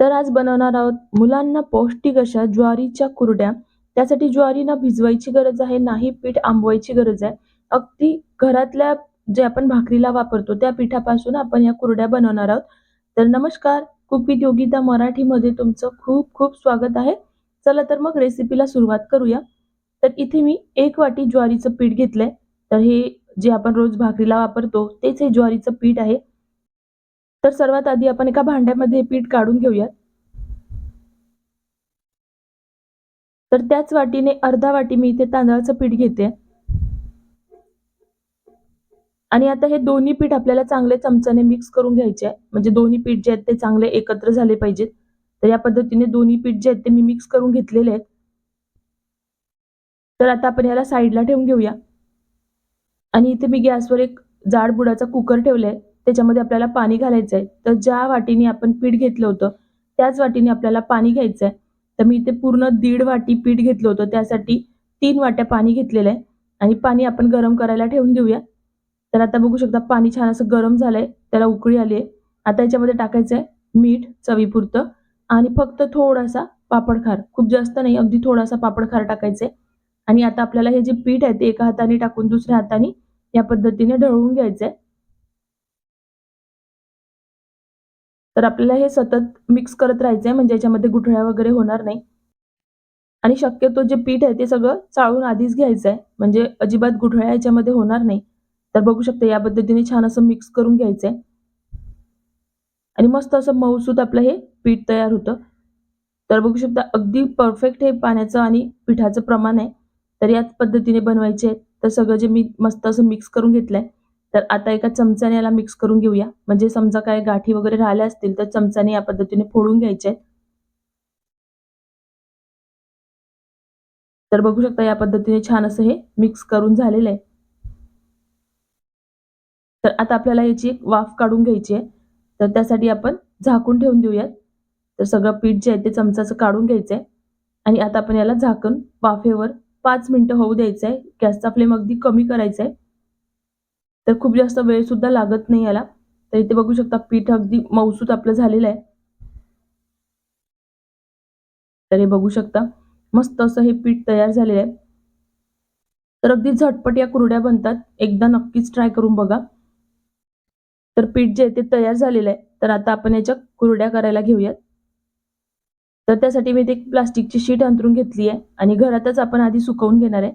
तर आज बनवणार आहोत मुलांना पौष्टिक अशा ज्वारीच्या कुरड्या. त्यासाठी ज्वारी ना भिजवायची गरज आहे नाही पीठ आंबवायची गरज आहे. अगदी घरातल्या जे आपण भाकरीला वापरतो त्या पिठापासून आपण या कुरड्या बनवणार आहोत. तर नमस्कार कुक विथ योगिता मराठीमध्ये तुमचं खूप खूप स्वागत आहे. चला तर मग रेसिपीला सुरुवात करूया. तर इथे मी एक वाटी ज्वारीचं पीठ घेतलंय. तर हे जे आपण रोज भाकरीला वापरतो तेच हे ज्वारीचं पीठ आहे. तर सर्वात आधी आपण एका भांड्यामध्ये पीठ काढून घेऊयात. तर त्याच वाटीने अर्धा वाटी मी इथे तांदळाचं पीठ घेते. आणि आता हे दोन्ही पीठ आपल्याला चांगले चमच्याने मिक्स करून घ्यायचे आहे. म्हणजे दोन्ही पीठ जे आहेत ते चांगले एकत्र झाले पाहिजेत. तर या पद्धतीने दोन्ही पीठ जे आहेत ते मी मिक्स करून घेतलेले आहेत. तर आता आपण याला साईडला ठेवून घेऊया. आणि इथे मी गॅसवर एक जाड बुडाचा कुकर ठेवलाय. त्याच्यामध्ये आपल्याला पाणी घालायचं आहे तर ज्या वाटीने आपण पीठ घेतलं होतं त्याच वाटीने आपल्याला पाणी घ्यायचं आहे तर मी इथे पूर्ण दीड वाटी पीठ घेतलं होतं. त्यासाठी तीन वाट्या पाणी घेतलेलं आहे. आणि पाणी आपण गरम करायला ठेवून देऊया. तर आता बघू शकता पाणी छान असं गरम झालंय. त्याला उकळी आली आहे. आता याच्यामध्ये टाकायचं आहे मीठ चवीपुरतं आणि फक्त थोडासा पापड खार. खूप जास्त नाही अगदी थोडासा पापड खार टाकायचं आहे आणि आता आपल्याला हे जे पीठ आहे ते एका हाताने टाकून दुसऱ्या हाताने या पद्धतीने ढळवून घ्यायचं आहे तर आपल्याला हे सतत मिक्स करत राहायचंय म्हणजे याच्यामध्ये गुठळ्या वगैरे होणार नाही. आणि शक्यतो जे पीठ आहे ते सगळं चाळून आधीच घ्यायचं आहे म्हणजे अजिबात गुठळ्या याच्यामध्ये होणार नाही. तर बघू शकता या पद्धतीने छान असं मिक्स करून घ्यायचं आहे आणि मस्त असं मऊसूत आपलं हे पीठ तयार होतं. तर बघू शकता अगदी परफेक्ट हे पाण्याचं आणि पिठाचं प्रमाण आहे. तर याच पद्धतीने बनवायचे तर सगळं जे मी मस्त असं मिक्स करून घेतलंय तर आता एका चमच्याने याला मिक्स करून घेऊया. म्हणजे समजा काय गाठी वगैरे राहिल्या असतील तर चमच्याने या पद्धतीने फोडून घ्यायचे. तर बघू शकता या पद्धतीने छान असं हे मिक्स करून झालेलं आहे. तर आता आपल्याला याची एक वाफ काढून घ्यायची आहे. तर त्यासाठी आपण झाकून ठेवून देऊयात. तर सगळं पीठ जे आहे ते चमचाचं काढून घ्यायचं आहे. आणि आता आपण याला झाकण वाफेवर पाच मिनिटं होऊ द्यायचं आहे. गॅसचा फ्लेम अगदी कमी करायचा आहे. तर खूप जास्त वेळ सुद्धा लागत नाही याला. तर इथे बघू शकता पीठ अगदी मौसूत आपलं झालेलं आहे. तर हे बघू शकता मस्त असं हे पीठ तयार झालेलं आहे. तर अगदी झटपट या कुरड्या बनतात. एकदा नक्कीच ट्राय करून बघा. तर पीठ जे आहे ते तयार झालेलं आहे. तर आता आपण याच्या कुरड्या करायला घेऊयात. तर त्यासाठी मी ते एक प्लास्टिकची शीट अंतरून घेतली आहे. आणि घरातच आपण आधी सुकवून घेणार आहे.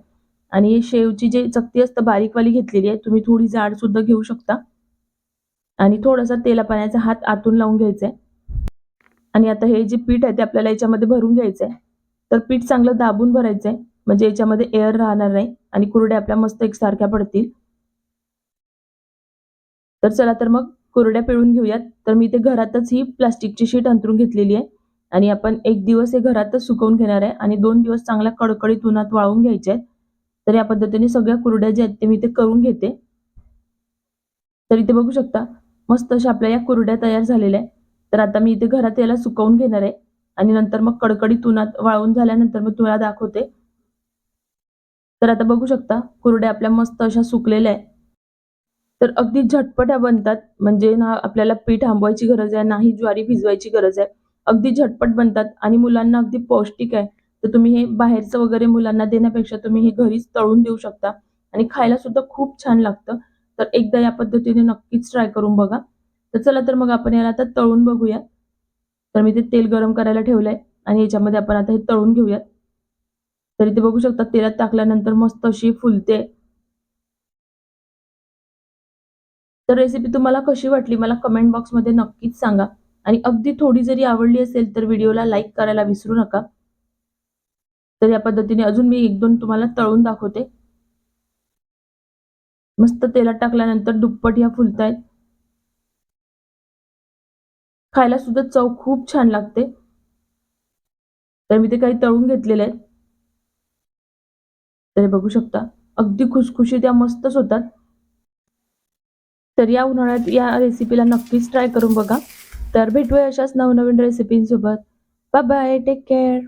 आणि शेवची जी चकती असतं बारीकवाली घेतलेली आहे तुम्ही थोडी जाड सुद्धा घेऊ शकता. आणि थोडासा तेला पाण्याचा हात आतून लावून घ्यायचा आहे. आणि आता हे जे पीठ आहे ते आपल्याला याच्यामध्ये भरून घ्यायचं आहे. तर पीठ चांगलं दाबून भरायचं आहे. म्हणजे याच्यामध्ये एअर राहणार नाही आणि कुरड्या आपल्या मस्त एकसारख्या पडतील. तर चला तर मग कुरड्या पिळून घेऊयात. तर मी ते घरातच ही प्लास्टिकची शीट अंतरून घेतलेली आहे. आणि आपण एक दिवस हे घरातच सुकवून घेणार आहे. आणि दोन दिवस चांगल्या कडकडीत उन्हात वाळून घ्यायचे आहेत. तर या पद्धतीने सगळ्या कुरड्या ज्या आहेत ते मी ते करून घेते. तर इथे बघू शकता मस्त अशा आपल्या या कुरड्या तयार झालेल्या आहेत. तर आता मी इथे घरात याला सुकवून घेणार आहे. आणि नंतर मग कडकडीत उन्हात वाळून झाल्यानंतर मग तुला दाखवते. तर आता बघू शकता कुरड्या आपल्या मस्त अशा सुकलेल्या आहेत. तर अगदी झटपट्या बनतात. म्हणजे ना आपल्याला पीठ आंबवायची गरज आहे नाही ज्वारी भिजवायची गरज आहे. अगदी झटपट बनतात आणि मुलांना अगदी पौष्टिक आहे. तर तुम्ही हे बाहेरचं वगैरे मुलांना देण्यापेक्षा तुम्ही हे घरीच तळून देऊ शकता. आणि खायला सुद्धा खूप छान लागतं. तर एकदा या पद्धतीने नक्कीच ट्राय करून बघा. तर चला तर मग आपण याला आता तळून बघूया. तर मी ते तेल गरम करायला ठेवलंय आणि याच्यामध्ये आपण आता हे तळून घेऊयात. तर इथे बघू शकता तेलात टाकल्यानंतर मस्त अशी फुलते. तर रेसिपी तुम्हाला कशी वाटली मला कमेंट बॉक्समध्ये नक्कीच सांगा. आणि अगदी थोडी जरी आवडली असेल तर व्हिडिओला लाईक करायला विसरू नका. तर या पद्धतीने अजून मी एक दोन तुम्हाला तळून दाखवते. मस्त तेलात टाकल्यानंतर दुप्पट ह्या फुलतायत. खायला सुद्धा चव खूप छान लागते. तर मी ते काही तळून घेतलेले आहेत. तर बघू शकता अगदी खुशखुशी त्या मस्तच होतात. तर या उन्हाळ्यात या रेसिपीला नक्कीच ट्राय करून बघा. तर भेटूया अशाच नवनवीन रेसिपींसोबत बाय बाय टेक केअर